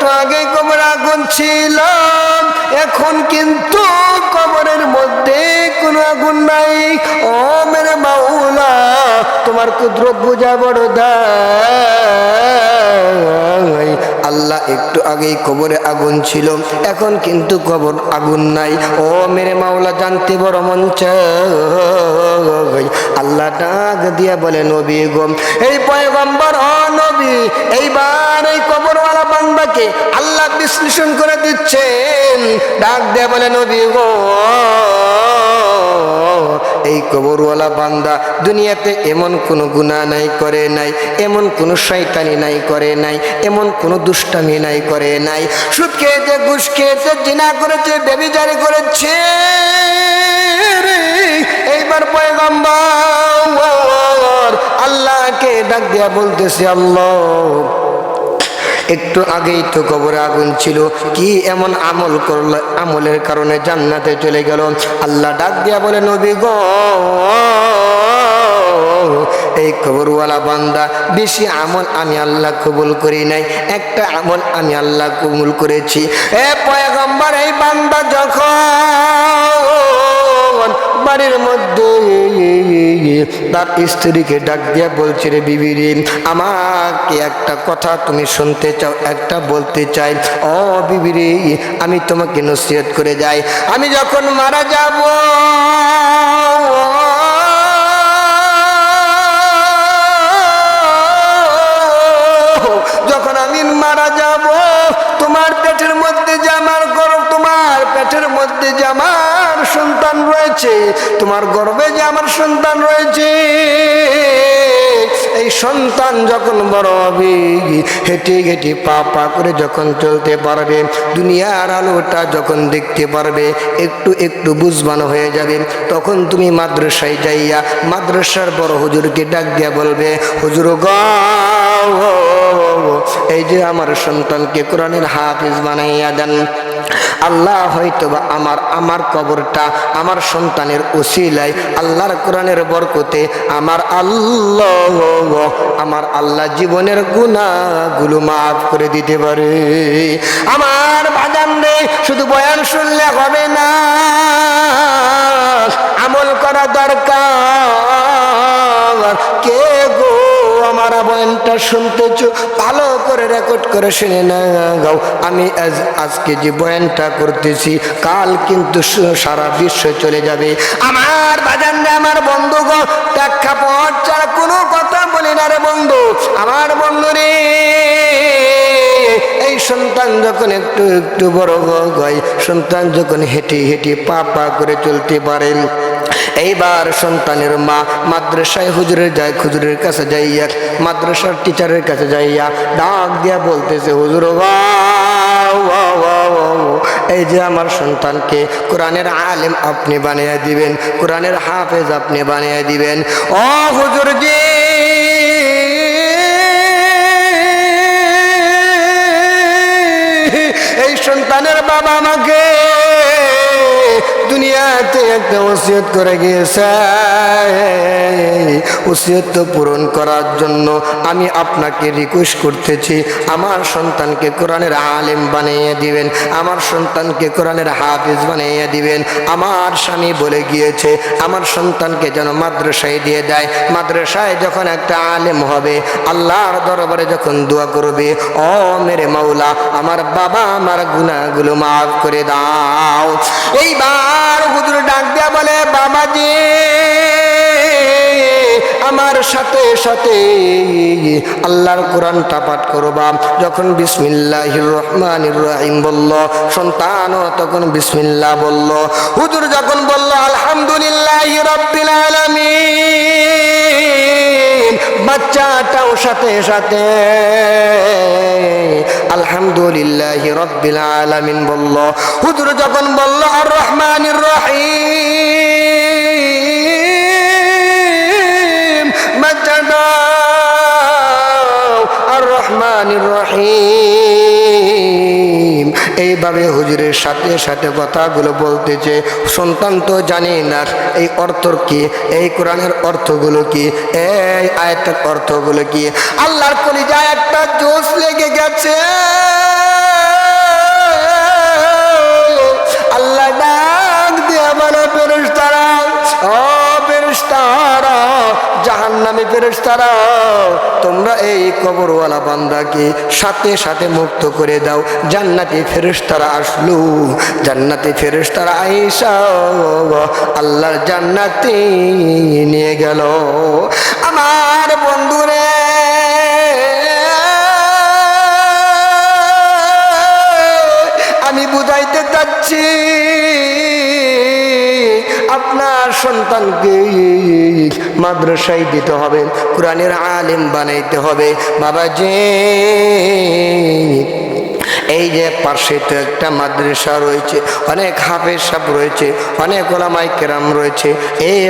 একটু আগে কবর আগুন ছিলাম এখন কিন্তু কবরের মধ্যে কোনো আগুন নাই। ও মেরে মাউলা তোমার কুদরত বোঝা বড় দায়। আল্লাহ একটু আগেই কবরে আগুন ছিল, এখন কিন্তু কবর আগুন নাই। ও মেরে মাওলা, জানতে বড় মন আল্লাহ ডাক দিয়া বলে, নবী গম এই পয়গম্বর ও নবী, এইবার এই কবরওয়ালা বান্দাকে আল্লাহ বিশ্লেষণ করে দিচ্ছেন। ডাক দিয়া বলে, নবী গো, এই কবরওয়ালা বান্দা দুনিয়াতে এমন কোনো গুণা নাই, করে নাই, এমন কোনো শয়তানি নাই, করে নাই, এমন কোনো দুষ্টামি নাই, করে নাই। সুদ খেয়েছে, ঘুষ খেয়েছে, জিনা করেছে, বেবিচারি করেছে এইবার পয়গম্বর আল্লাহকে ডাক দিয়া বলতেছে, আল্লাহ, একটু আগেই তো কবরে আগুন ছিল। কি এমন আমল করল, আমলের কারণে জান্নাতে চলে গেল? আল্লাহ ডাক দিয়া বলে, নবী গো, এই কবরওয়ালা বান্দা, বেশি আমল আমি আল্লাহ কবুল করি নাই। একটা আমল আমি আল্লাহ কবুল করেছি। এ পয়গম্বর, এই বান্দা যখন বাড়ির মধ্যে তার স্ত্রীকে ডাক দিয়া বলছে, রে বিবিরি আমাকে একটা কথা তুমি শুনতে চাও, একটা বলতে চাই। ও বিবিরি, আমি তোমাকে নসিহত করে যাই। আমি যখন মারা যাব, যখন আমি মারা যাব, তোমার পেটের মধ্যে যে আমার গরম, তোমার পেটের মধ্যে যে আমার সন্তান রয়েছে, তোমার গর্বে যে আমার সন্তান রয়েছে, এই সন্তান যখন বড় হবে, হেঁটে হেঁটে পা পা করে যখন চলতে পারবে, দুনিয়ার আলোটা যখন দেখতে পারবে, একটু একটু বুঝবানো হয়ে যাবে, তখন তুমি মাদ্রাসায় যাইয়া মাদ্রাসার বড় হুজুরকে ডাক দিয়া বলবে, হুজুর গাও এই যে আমার সন্তানকে কোরআনের হাফিজ বানাইয়া দেন, আল্লাহ হয়তো বা আমার আমার কবরটা, আমার সন্তানের ওসিলায়, আল্লাহর কোরআনের বরকতে আমার আল্লাহ আমার আল্লাহ জীবনের গুণাগুলো মাফ করে দিতে পারে। আমার বাজান রে, শুধু বয়ান শুনলে হবে না, আমল করা দরকার। বয়ানটা শুনতেছ, ভালো করে রেকর্ড করে শুনে না গাও আমি আজ, আজকে যে বয়ানটা করতেছি, কাল কিন্তু সারা বিশ্ব চলে যাবে। আমার বাজান রে আমার বন্ধু গো প্রেক্ষাপট ছাড়া কোনো কথা বলি না রে বন্ধু। আমার বন্ধু রে। সন্তান যখন একটু একটু বড় হয়, সন্তান যখন হেঁটে হেঁটে পা পা করে চলতে পারেন এইবার সন্তানের মা মাদ্রাসায় হুজুরের যায়, হুজুরের কাছে যাইয়া, মাদ্রাসার টিচারের কাছে যাইয়া ডাক দিয়া বলতেছে, হুজুর। এই যে আমার সন্তানকে কোরআনের আলেম আপনি বানিয়ে দিবেন, কোরআনের হাফেজ আপনি বানিয়ে দিবেন ও হুজুর জি সন্তানের বাবা আমাকে। দুনিয়াতে একটা ওসিয়ত করে গিয়েছে। ওসিয়ত পূরণ করার জন্য আমি আপনাকে রিকোয়েস্ট করতেছি, আমার সন্তানকে কোরআনের আলেম বানিয়ে দিবেন, আমার সন্তানকে কোরআনের হাফিজ বানিয়ে দিবেন। আমার স্বামী বলে গিয়েছে, আমার সন্তানকে যেন মাদ্রাসায় দিয়ে দেয়। মাদ্রাসায় যখন একটা আলেম হবে, আল্লাহর দরবারে যখন দোয়া করবে, ও মেরে মাওলা, আমার বাবা আমার গুনাহগুলো মাফ করে দাও। এইবার হুজুর ডাক দিয়া বলে, বাবাজি, আমার সাথে সাথে আল্লাহর কোরআনটা পাঠ করবা। যখন বিসমিল্লাহির রহমানির রহিম বলল সন্তান তখন বিসমিল্লাহ বলল। হুজুর যখন বলল, আলহামদুলিল্লাহ রব্বিল আলামিন বাচ্চাটাও সাথে সাথে আলহামদুলিল্লাহ রব্বিল আলামিন বলল। হুজুর যখন বলল এইভাবে হুজুরের সাথে সাথে কথাগুলো বলতেছে সন্তান তো জানি না, এই অর্থ কি? এই কোরআনের অর্থগুলো কি? এই আয়াতের অর্থগুলো কি? আল্লাহর কলিজায় একটা জোস লেগে গেছে। আল্লাহ ডাক দিয়ে বলো পেরুস্তারা ও পেরুস্তার জাহান নামে ফেরেস্তারা তোমরা এই কবরওয়ালা বান্দাকে সাথে সাথে মুক্ত করে দাও। জান্নাতি তারা আসলো, জান্নাতি তারা আইসা আল্লাহর জান্নাতে নিয়ে গেল। আমার বন্ধুরে, আমি বুঝাইতে চাচ্ছি, আপনার সন্তানকে মাদ্রাসায় দিতে হবে, কোরআনের আলেম বানাইতে হবে। বাবা যে এই যে পাশে তো একটা মাদ্রাসা রয়েছে, অনেক হাফেজ সাপ রয়েছে, অনেক ওলামাই কেরাম রয়েছে এই